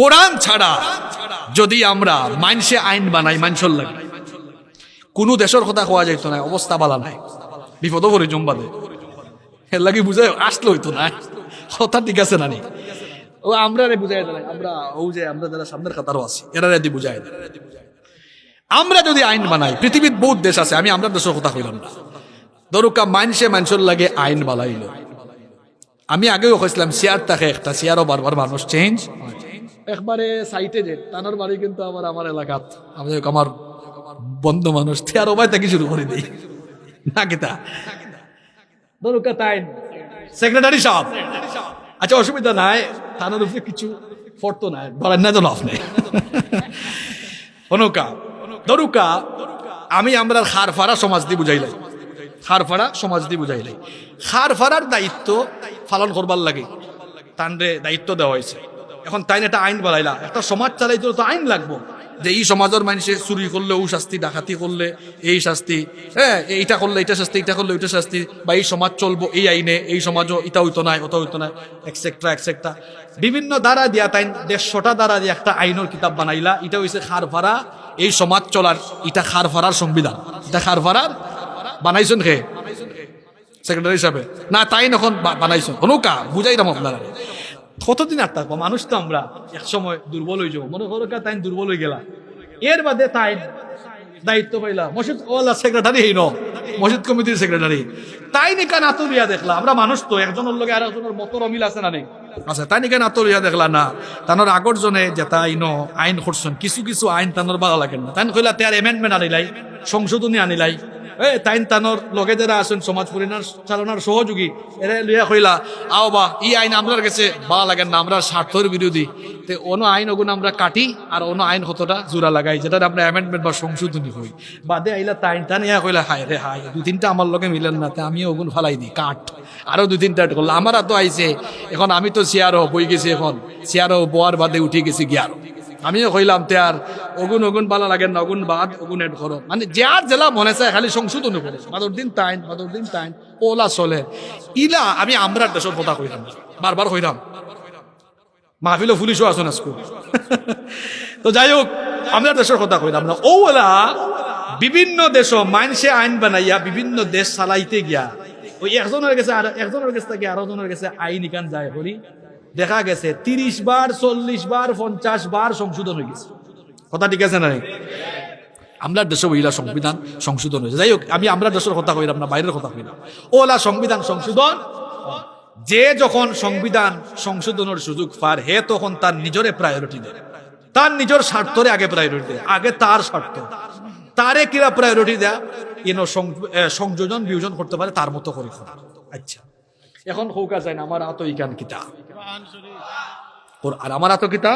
কোরআন ছাড়া যদি আমরা মানসে আইন বানাই মানসর লাগে। কোনো দেশের কথা কোয়া যাইতো না অবস্থা বালা নাই। বিপদ পরে জম্বাদে এর লাগে বুঝাই আসলে হইতো না কথা ঠিক আছে নানি। ও আমরা রে বুঝাই দেয় আমরা ও যে, আমরা যারা সামনের কাতারও আছি, এরা রেদি বুঝাই দেয় আমরা যদি আইন বানাই পৃথিবীর বহুত দেশ আছে, আমি আমরা দেশের কথা কইলাম না। দরুকা মানসে মানুষের লাগে আইন বানাইল আমি আগেও কইছিলাম চেয়ার থাকে একটা চেয়ারও বারবার মানুষ চেঞ্জ একবারে সাইটে যে, তানোর বাড়ি কিন্তু আমার আমার এলাকাত আমি আমার বন্ধু মানুষ চেয়ার ওবাই থেকে শুরু করে দিই? না কিতা দরুকা তাই সেক্রেটারি সাহেব। আচ্ছা অসুবিধা নাই থানার উপরে কিছু ফটো নাই, বলেন না যেন আপনি অনুকা দরুকা আমি আমরা খারফারা সমাজ দিয়ে বুঝাইলাই খারফারা সমাজ দিয়ে বুঝাইলাই খারফারার দায়িত্ব পালন করবার লাগে। তানরে দায়িত্ব দেওয়া হয়েছে। এখন তাই একটা আইন বানাইলা। একটা সমাজ চালাইতে তো আইন লাগবো। যে এই সমাজের মানুষে চুরি করলে ও শাস্তি, ডাকাতি করলে এই শাস্তি হ্যাঁ এইটা করলে এটা শাস্তি এটা করলে ওইটা শাস্তি, বা এই সমাজ চলবো এই আইনে, এই সমাজও এটা হইতো নাই ওটা হইতো না এক্সেট্রা এক্সেট্রা বিভিন্ন দ্বারা দিয়া তাই দেড়শোটা দ্বারা দিয়ে একটা আইনের কিতাব বানাইলা। এটা হইছে খার ভাড়া এই সমাজ চলার, এটা খার ভাড়ার সংবিধান। এটা খার ভাড়ার বানাইছেন খে সেক্রেটারি হিসাবে। না তাই এখন বানাইছেন। অনুকা, বুঝাই দাম আপনারা। কতদিন আর থাকব? মানুষ তো আমরা এক সময় দুর্বল হয়ে যাব। মনে করো তাই দুর্বল হয়ে গেলা এর বাদে তাই দায়িত্ব পাইলা মসজিদ ওয়ালা সেক্রেটারি হইন। মসজিদ কমিটির সেক্রেটারি তাই নিকা নাতুরিয়া দেখলা আমরা মানুষ তো, একজনের লগে আর একজনের মতর অমিল আছে না নেই? আচ্ছা তাই নিকা নাতুরিয়া দেখলা না? তানোর আগর জনে যেটা আইন আইন করছেন। কিছু কিছু আইন তানোর ভালো লাগে না। তাই কইলা তার এমেন্ডমেন্ট আনিলাই, সংশোধনী আনিলাই। এ তাইন তানোর লগে যারা আছেন, সমাজ পরিণাম চালনার সহযোগী, এরা লইয়া কইলা, আও বা, ই আইন আমরার কাছে বা লাগে না আমরা স্বার্থের বিরোধী। তে অন্য আইন ওগুন আমরা কাটি, আর অন্য আইন কতটা জোড়া লাগাই যেটা আমরা অ্যামেন্ডমেন্ট বা সংশোধনী হই বাদে আইলা তাইন টান ইয়া কইলা, হায় রে হায়, দুই তিনটা আমার লগে মিলেন না, তে আমি ওগুন ফালাই দিই কাঠ আরও দুই তিনটা করলাম আমার তো আইছে, এখন আমি তো চেয়ারও বই গেছি এখন। চেয়ারও বোয়ার বাদে উঠে গেছি গিয়ারও আমিও কইলাম তে আর অগুন অগুন বালা লাগে না অগুন বাদ অগুন এড করো মানে যার জেলা মনে চায় খালি সংশোধন করে বাদর দিন টাইম বাদর দিন টাইম ওলা চলে। ইলা, আমি আমরা দেশের কথা কইলাম বারবার কইলাম মাহফিলও পুলিশও আছো না স্কুল? তো যাই হোক আমরা দেশের কথা কইলাম না ওলা বিভিন্ন দেশ মানসে আইন বানাইয়া, বিভিন্ন দেশ চালাইতে গিয়া। ওই একজনের কাছে আর একজনের কাছে থেকে আরও জনের কাছে আইন ইকান যায় করি দেখা গেছে তিরিশ বার চল্লিশ বার পঞ্চাশ বার সংশোধন হয়ে গেছে। কথা ঠিক আছে না নাই? আমরা দেশে ওইলা সংবিধান সংশোধন হয়েছে। যাই হোক আমি আমরা দেশের কথা কইলাম না বাইরের কথা কইলাম ওলা সংবিধান সংশোধন যে যখন সংবিধান সংশোধনের সুযোগ পার হে তখন তার নিজরে প্রায়োরিটি দেয়। তার নিজের স্বার্থরে আগে প্রায়োরিটি দেয় আগে তার স্বার্থ। তারে কিরা প্রায়োরিটি দেয়? ইনো সং- সংযোজন বিয়োজন করতে পারে তার মতো করে। আচ্ছা। এখন হৌকা যায় না আমার আত ইকান কিতা। আর আমার আত কিতা?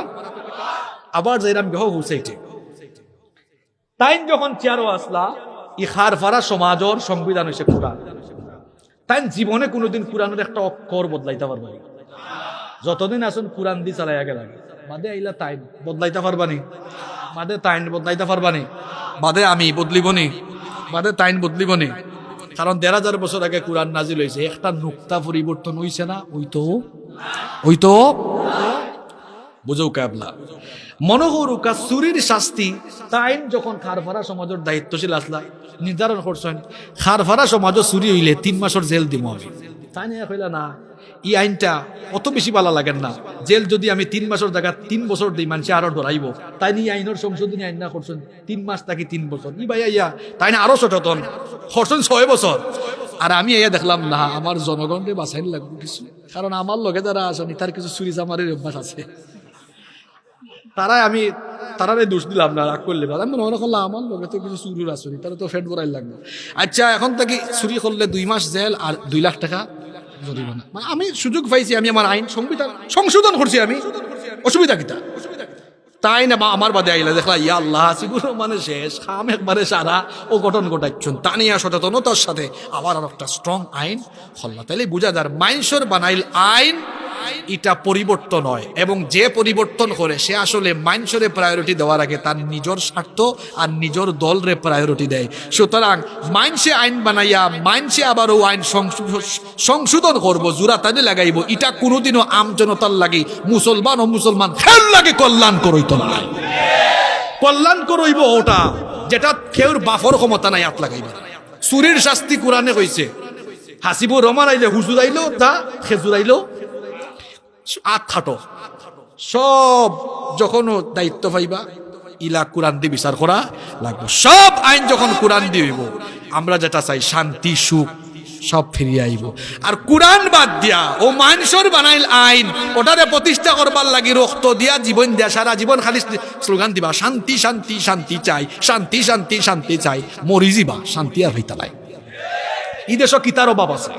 আবার যাইরাম গেহ হুসাইটে তাই যখন চেয়ারও আসলা ই খার ফারা সমাজর সংবিধান হয়েছে কোরআন। তাই জীবনে কোনোদিন কোরআনের একটা অক্ষর বদলাইতে পারবা। যতদিন আসুন কোরআন দি চালাইয়া গেল বাদে আইলা তাইন বদলাইতে পারবানি বাদে তাইন বদলাইতে পারবানি বাদে আমি বদলিবনি বাদে তাইন বদলিবনি কারণ দেড় হাজার বছর আগে কোরআন নাজিল হয়েছে, একটা নুক্তা পরিবর্তন হইছে না? ওই তো? ওই তো? বুঝো ক্যাবলা। মনোহরুকা চুরির শাস্তি, তাইন যখন খারফারা সমাজের দায়িত্বশীল আসলা, নির্ধারণ করছেন, খারফারা সমাজ চুরি হইলে তিন মাসের জেল দিব আমি। তাই নিয়ে না এই আইনটা অত বেশি ভালো লাগেন না। জেল যদি আমি তিন মাসের জায়গা তিন বছর দিই, মানুষ আরও ডরাইব। তাই নিয়ে আইনের সংশোধনী আইন না করছেন, তিন মাস থাকি তিন বছর। ই ভাই ইয়া তাই না আরও সচেতন? করছেন ছয় বছর। আর আমি ইয়া দেখলাম না, আমার জনগণকে বাঁচাইন লাগবে কিছু। কারণ আমার লগে যারা আছেন, তার কিছু চুরি জামারের অভ্যাস আছে। তারাই আমি, তারারে দোষ দিলাম না, রাগ করলে আমি মনে করলাম, আমার লগে তো কিছু চুরির আসনি তারা তো ফেট বড়াই লাগবে। আচ্ছা এখন থেকে চুরি করলে দুই মাস জেল আর দুই লাখ টাকা জরিমানা মানে আমি সুযোগ পাইছি, আমি আমার আইন সংবিধান সংশোধন করছি আমি। অসুবিধা কিতা? তাই না আমার বাদে আইলা দেখলা, ইয়া আল্লাহ, সিগুলো মানে শেষ। খাম একবারে সারা। ও গঠন ঘটাচ্ছেন তা নিয়ে সচেতনতার সাথে আবার আর একটা স্ট্রং আইন। হল্লা তাইলে বুঝা যার মাইনসর বানাইল আইন এটা পরিবর্তন হয় এবং যে পরিবর্তন করে, সে আসলে মাইনসরে প্রায়োরিটি দেওয়ার আগে তার নিজের স্বার্থ আর নিজের দলরে প্রায়োরিটি দেয়। সুতরাং মাইনসে আইন বানাইয়া, মাইনসে আবারও আইন সংশোধন করব জোড়া তানে লাগাইব। এটা কোনোদিনও আম জনতার লাগে, মুসলমান ও মুসলমান খেল লাগে কল্যাণ করইত না। কল্যাণ করইব ওটা, যেটা কেউর বাফর ক্ষমতা নাই হাত লাগাইবে চুরির শাস্তি কোরআনে কইছে হাসিবুর রহমান আইলে হুজুর আইলো তা খেজুর আইলো। আত খাটো সব যখন দায়িত্ব পাইবা, ইলা কোরআন দিয়ে বিচার করা লাগবে। সব আইন যখন কোরআন দিয়ে হইব, আমরা যেটা চাই, শান্তি, সুখ, সব ফিরিয়ে আইব। আর কোরআন বাদ দিয়া, ও মানুষের বানাইল আইন, ওটারে প্রতিষ্ঠা করবার লাগি রক্ত দিয়া জীবন দিয়া, সারা জীবন খালি স্লোগান দিবা, শান্তি শান্তি শান্তি চাই, শান্তি শান্তি শান্তি চাই, মরি যাবা শান্তি আর হইতা নাই। ই দেশ কিতার অভাব আছে।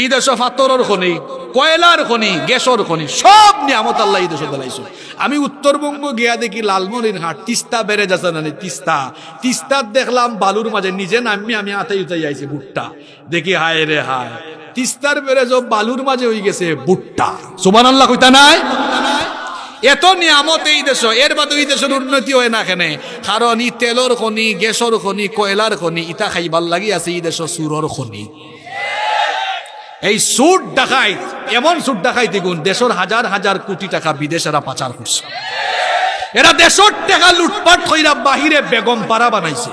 এই দেশ ফাতরের খনি। কয়লার খনি, গ্যাসর খনি, সব নিয়ামত আল্লাহ এই দেশে দিলাইছো আমি উত্তরবঙ্গ গিয়া দেখি লালমনির হাট, তিস্তা বেড়ে যাচ্ছে না তিস্তা। তিস্তার দেখলাম বালুর মাঝে নিজে নামি আমি আতাই উতাই আইছি, ভুট্টা। দেখি হায় রে হায়, তিস্তার বেড়ে সব বালুর মাঝে হয়ে গেছে ভুট্টা। সুবান আল্লাহ কইতা নাই? এত নিয়ামত এই দেশ, এর বাদে এই দেশের উন্নতি হয় না কেনে। কারণ ই তেলর খনি, গ্যাসর খনি, কয়লার খনি, ইটা খাইবার লাগি আছে এই দেশ সুরর খনি। এই সুট ডাকাই এমন সুট ডাকাই দেখুন, দেশের হাজার হাজার কোটি টাকা বিদেশেরা পাচার করছে। এরা দেশের টাকা লুটপাট কইরা বাহিরে বেগম পাড়া বানাইছে।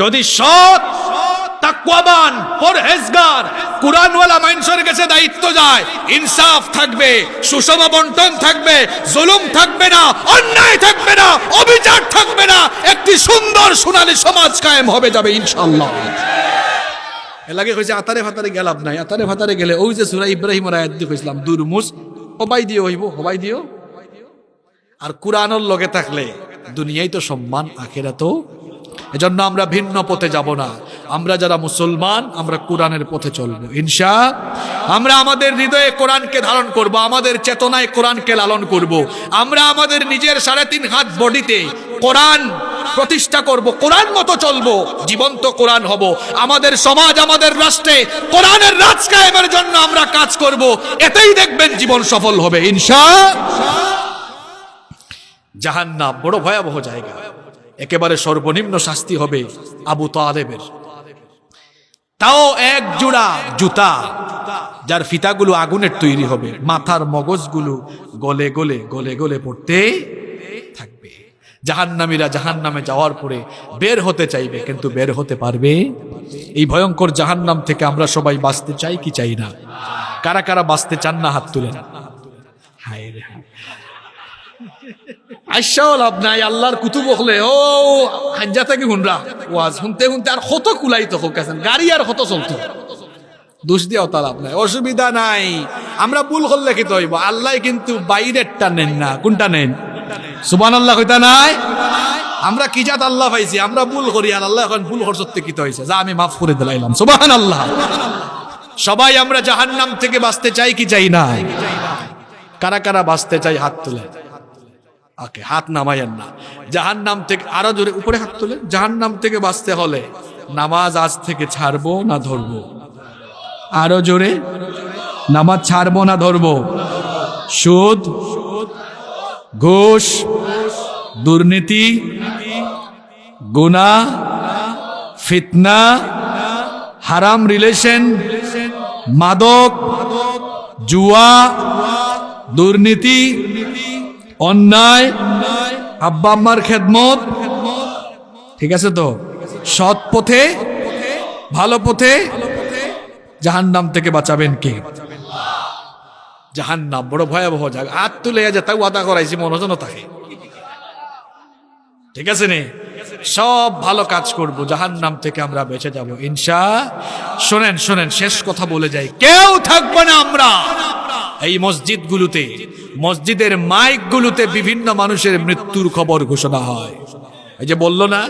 যদি সৎ, তাকওয়াবান, পরহেজগার, কুরআনওয়ালা মানুষের কাছে দায়িত্ব যায়, ইনসাফ থাকবে, সুষম বন্টন থাকবে, জুলুম থাকবে না, অন্যায় থাকবে না, অবিচার থাকবে না, একটি সুন্দর সোনালী সমাজ কায়েম হবে যাবে ইনশাআল্লাহ। এলাকে কইছে, আতারে ফাতারে গেলাম নাই। আতারে ফাতারে গেলে ওই যে সুরা ইব্রাহিম আয়াত দিয়ে কইছিলাম, দুরমুজ হবাই দিও হইব হবাই দিও আর কোরআনের লগে থাকলে দুনিয়াই তো সম্মান আখেরা তো এজন্য আমরা ভিন্ন পথে যাব না। আমরা যারা মুসলমান, আমরা কোরআনের পথে চলবো। ইনশা, আমরা আমাদের হৃদয়ে কোরআনকে ধারণ করব, আমাদের চেতনায় কোরআনকে লালন করব। আমরা আমাদের নিজের সাড়ে তিন হাত বডিতে কোরআন প্রতিষ্ঠা করব, কোরআন মতো চলবো, জীবন্ত কোরআন হব। আমাদের সমাজ, আমাদের রাষ্ট্রে কোরআনের রাজ কায়েমের জন্য আমরা কাজ করব। এতেই দেখবেন জীবন সফল হবে, ইনশা। জাহান্নাম, বড় ভয়াবহ জায়গা। একেবারে সর্বনিম্ন শাস্তি হবে আবু তালেবের। তাও এক জোড়া জুতা, যার ফিতাগুলো আগুনের তৈরি হবে। মাথার মগজগুলো গলে গলে গলে গলে পড়তে জাহান্নামীরা জাহান্নামে যাওয়ার পরে বের হতে চাইবে, কিন্তু বের হতে পারবে? এই ভয়ঙ্কর জাহান্নাম থেকে আমরা সবাই বাঁচতে চাই কি চাই না? কারা কারা বাঁচতে চান না, হাত তুলেন। হায় রে লাভ নাই, আল্লাহর কুতুব হলে, ও শুনতে শুনতে আর কত কুলাই তো হোক গাড়ি আর কত চলতো। দোষ অসুবিধা নাই, আমরা আল্লাহ কিন্তু বাইরেরটা নেন না, কোনটা নেন? সুবান আল্লাহ কইতা নাই? আমরা কি জাত আল্লাহ পাইছি? আমরা ভুল করি আর আল্লাহ এখন ভুল করতে কি হয়েছে যা আমি মাফ করে দিলাইলাম। সুবাহান আল্লাহ সবাই আমরা জাহান নাম থেকে বাঁচতে চাই কি চাই না? কারা কারা বাঁচতে চাই হাত তুলে? ওকে, হাত নামাইয়েন না। জাহান নাম থেকে আরও জোরে উপরে হাত তুলে। জাহান নাম থেকে বাঁচতে হলে নামাজ আজ থেকে ছাড়বো না ধরবো? আরও জোরে? নামাজ ছাড়বো না ধরবো? সুদ ঘুষ, দুর্নীতি গুনা ফিতনা, হারাম রিলেশন, মাদক, জুয়া, দুর্নীতি, অন্যায়, আব্বা আম্মার খেদমত। ঠিক আছে তো? সৎ পথে, ভালো পথে জাহান্নাম থেকে বাঁচাবেন কে? জাহান্নাম, বড় ভয়াবহ জায়গা। হাত তুলে যে তাই ওয়াদা করাইছি মনোজন থাকে। ঠিক আছে নে? সব ভালো কাজ করব জাহান নাম থেকে আমরা বেঁচে যাব, ইনশা। শোনেন শোনেন, শেষ কথা বলে যাই। কেউ থাকবে না আমরা। এই মসজিদগুলোতে, মসজিদের মাইকগুলোতে বিভিন্ন মানুষের মৃত্যুর খবর ঘোষণা হয়। এই যে বলল না,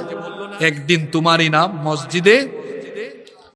একদিন তোমারই নাম মসজিদে